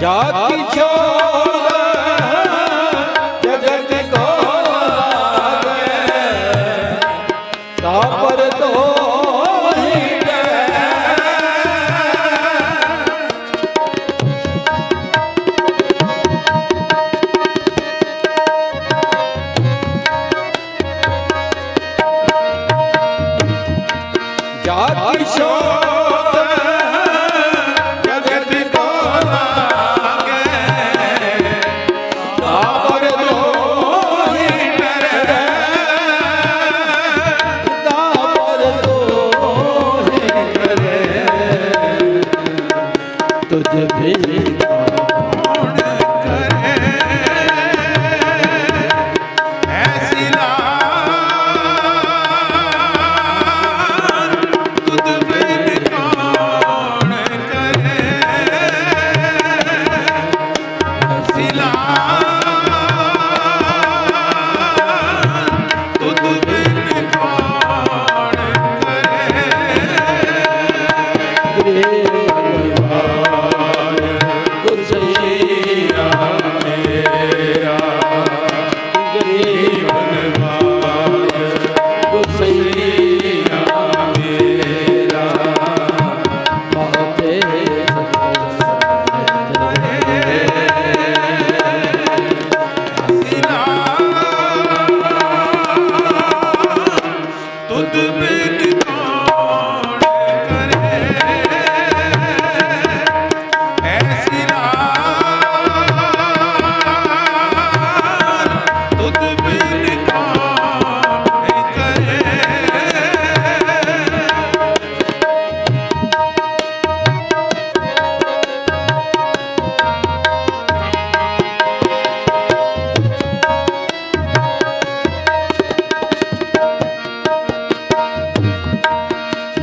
ਜਾ ਕੀ ਛੋ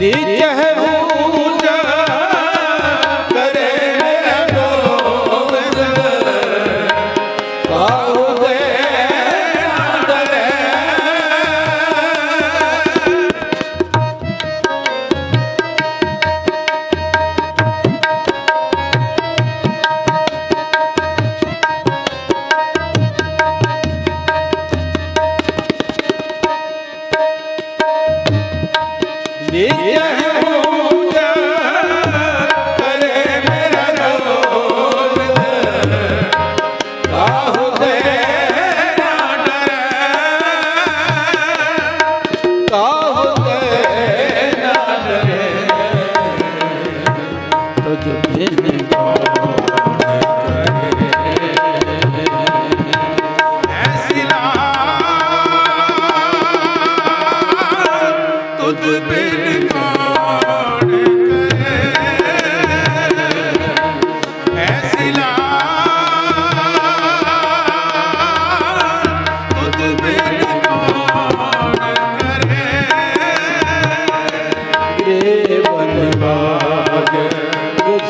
Nitya hai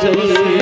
সেই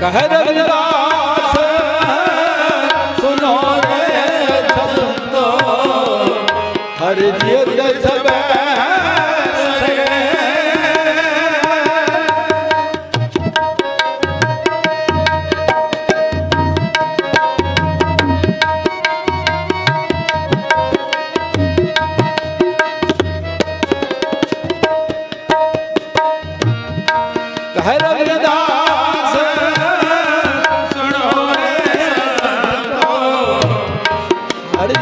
ਕਹ ਰਵਿਦਾਸ ਸੁਨੋ ਰੇ ਸ਼ਬਦੋ ਹਰ ਜੀਤ ਹਰ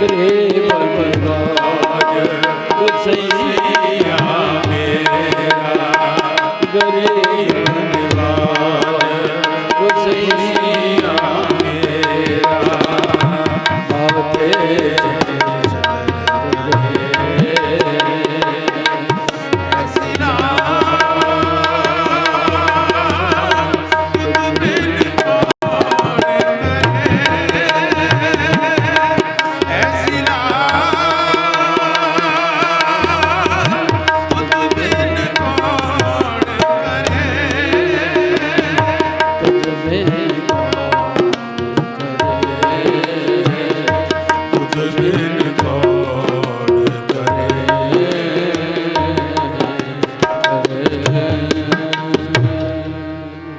ਗ੍ਰੇ ਬਨਵਾਜ ਗੁਸਈਆ ਮੇਰਾ ਗਰੇ